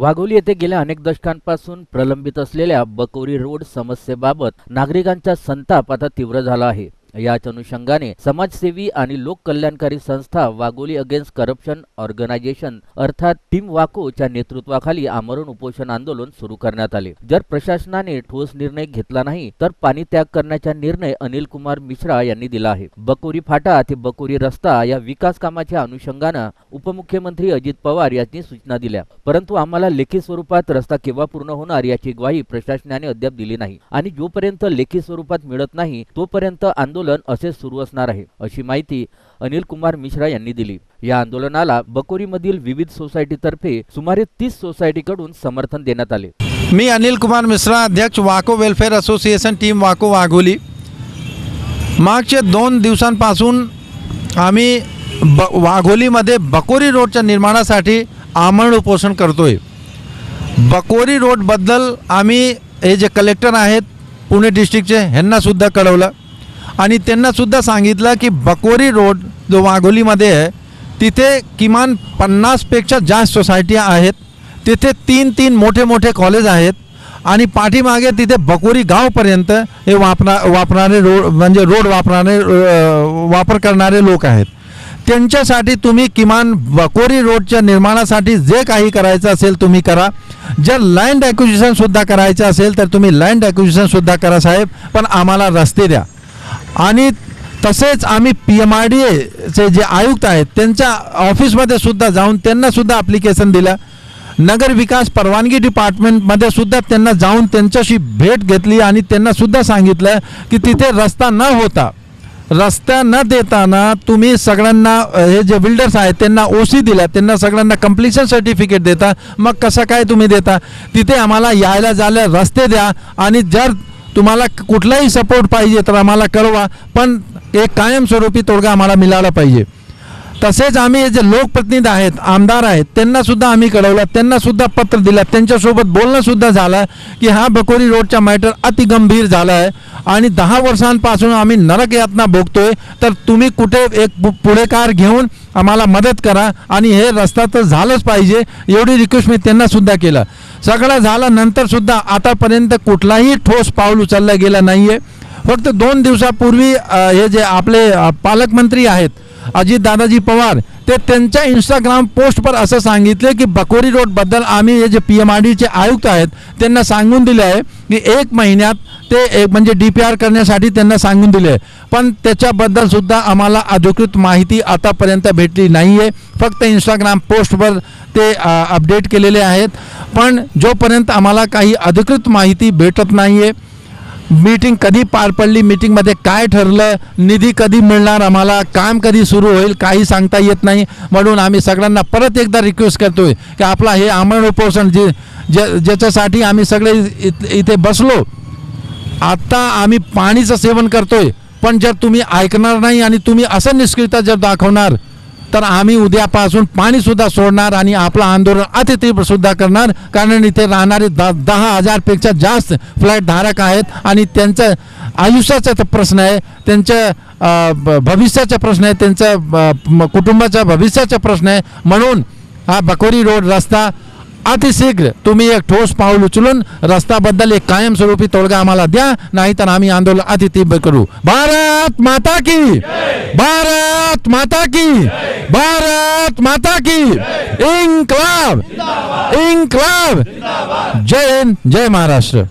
वाघोली येथे गेल्या अनेक दशकांपासून प्रलंबित असलेल्या बकोरी रोड समस्येबाबत नागरिकांचा संताप आता तीव्र झाला आहे. याच अनुषंगाने समाजसेवी आणि लोककल्याणकारी संस्था वाघोली अगेन्स्ट करप्शन ऑर्गनायझेशन अर्थात टीम वाकोच्या नेतृत्वाखाली आमरण उपोषण आंदोलन सुरू करण्यात आले. जर प्रशासनाने ठोस निर्णय घेतला नाही तर पाणी त्याग करण्याचा निर्णय अनिल कुमार मिश्रा यांनी दिला आहे. बकोरी फाटा ते बकोरी रस्ता या विकास कामाच्या अनुषंगानं उपमुख्यमंत्री अजित पवार यांनी सूचना दिल्या. परंतु आम्हाला लेखी स्वरूपात रस्ता केव्हा पूर्ण होणार याची ग्वाही प्रशासनाने अद्याप दिली नाही आणि जोपर्यंत लेखी स्वरूपात मिळत नाही तोपर्यंत आंदोलन असेच सुरू असणार आहे अशी माहिती अनिल कुमार मिश्रा यांनी दिली. या आंदोलनाला बकोरीमधील विविध सोसायटीतर्फे सुमारे तीस सोसायटीकडून समर्थन देण्यात आले. मी अनिल कुमार मिश्रा अध्यक्ष वाको वेलफेअर असोसिएशन टीम वाको वाघोली. मागच्या दोन दिवसांपासून आम्ही ब वाघोलीमध्ये बकोरी रोडच्या निर्माणासाठी आमरण उपोषण करतोय. बकोरी रोडबद्दल आम्ही हे जे कलेक्टर आहेत पुणे डिस्ट्रिक्टचे ह्यांनासुद्धा कळवलं. आणि त्यांनासुद्धा सांगितलं की बकोरी रोड जो वाघोलीमध्ये आहे तिथे किमान पन्नासपेक्षा जास्त सोसायटी आहेत. तिथे तीन तीन मोठे मोठे कॉलेज आहेत. आणि पाठीमागे तिथे बकोरी गावपर्यंत हे वापरा वापरणारे रोड म्हणजे रोड वापरणारे वापर करणारे लोक आहेत. त्यांच्यासाठी तुम्ही किमान बकोरी रोडच्या निर्माणासाठी जे काही करायचं असेल तुम्ही करा. जर लँड ॲक्विजिशनसुद्धा करायचं असेल तर तुम्ही लँड ॲक्विजिशनसुद्धा करा साहेब. पण आम्हाला रस्ते द्या. आणि तसेच आम्ही पी एम आर डी एचे जे आयुक्त आहेत त्यांच्या ऑफिसमध्ये सुद्धा जाऊन त्यांनासुद्धा ॲप्लिकेशन दिलं. नगर विकास परवानगी डिपार्टमेंटमध्ये सुद्धा त्यांना जाऊन त्यांच्याशी भेट घेतली आणि त्यांनासुद्धा सांगितलं की तिथे रस्ता न होता रस्ता न देताना तुम्ही सगळ्यांना हे जे बिल्डर्स आहेत त्यांना ओ सी दिला त्यांना सगळ्यांना कम्प्लिशन सर्टिफिकेट देता. मग कसं काय तुम्ही देता? तिथे आम्हाला यायला जायला रस्ते द्या आणि जर तुम्हाला कुठलाही सपोर्ट पाहिजे तर आम्हाला कळवा पण एक कायमस्वरूपी तोडगा आम्हाला मिळाला पाहिजे. तसेच आम्ही जे लोकप्रतिनिधी आहेत आमदार आहेत त्यांनासुद्धा आम्ही कळवलं त्यांनासुद्धा पत्र दिलं त्यांच्यासोबत बोलणंसुद्धा झालं की हा बकोरी रोडचा मॅटर अति गंभीर झाला आहे आणि दहा वर्षांपासून आम्ही नरक यातना भोगतोय तर तुम्ही कुठे एक पु- पुढेकार घेऊन आम्हाला मदत करा आणि हे रस्ता तर झालंच पाहिजे एवढी रिक्वेस्ट मी त्यांनासुद्धा केलं. सगळं झालं नंतर सुद्धा आतापर्यंत कुठलाही ठोस पाऊल उचललं गेलं नाही आहे फक्त दोन दिवसापूर्वी हे जे आपले पालकमंत्री आहेत अजित दादाजी पवार ते त्यांच्या इंस्टाग्राम पोस्टवर असं सांगितले की बकोरी रोडबद्दल आम्ही हे जे पी एम आर डीचे आयुक्त आहेत त्यांना सांगून दिले आहे की एक महिन्यात ते एक म्हणजे डी पी आर करण्यासाठी त्यांना सांगून दिले पण त्याच्याबद्दल सुद्धा आम्हाला अधिकृत माहिती आतापर्यंत भेटली नाही आहे फक्त इंस्टाग्राम पोस्टवर ते अपडेट केलेले आहेत. पण जोपर्यंत आम्हाला काही अधिकृत माहिती भेटत नाही आहे मीटिंग कधी पार पडली? मीटिंगमध्ये काय ठरलं? निधी कधी मिळणार आम्हाला? काम कधी सुरू होईल? काही सांगता येत नाही. म्हणून आम्ही सगळ्यांना परत एकदा रिक्वेस्ट करतोय की आपला हे आमरण उपोषण जे ज्याच्यासाठी आम्ही सगळे इथे बसलो आत्ता आम्ही पाणीचं सेवन करतोय. पण जर तुम्ही ऐकणार नाही आणि तुम्ही असं निष्क्रियता जर दाखवणार तर आम्ही उद्यापासून पाणी सुद्धा सोडणार आणि आपलं आंदोलन अतितीव्र सुद्धा करणार. कारण इथे राहणारे दहा दहा हजारपेक्षा जास्त फ्लॅट धारक आहेत आणि त्यांचं आयुष्याचा तर प्रश्न आहे. त्यांच्या भविष्याचा प्रश्न आहे. त्यांचं ब- कुटुंबाच्या भविष्याचा प्रश्न आहे. म्हणून हा बकोरी रोड रस्ता अतिशीघ्र तुम्ही एक ठोस पाऊल उचलून रस्त्याबद्दल एक कायमस्वरूपी तोडगा आम्हाला द्या नाहीतर आम्ही आंदोलन अति तीव्र करू. भारत माता की! भारत माता की! भारत माता की! इन्क्लाब इन्क्लाब जय हिंद जय महाराष्ट्र!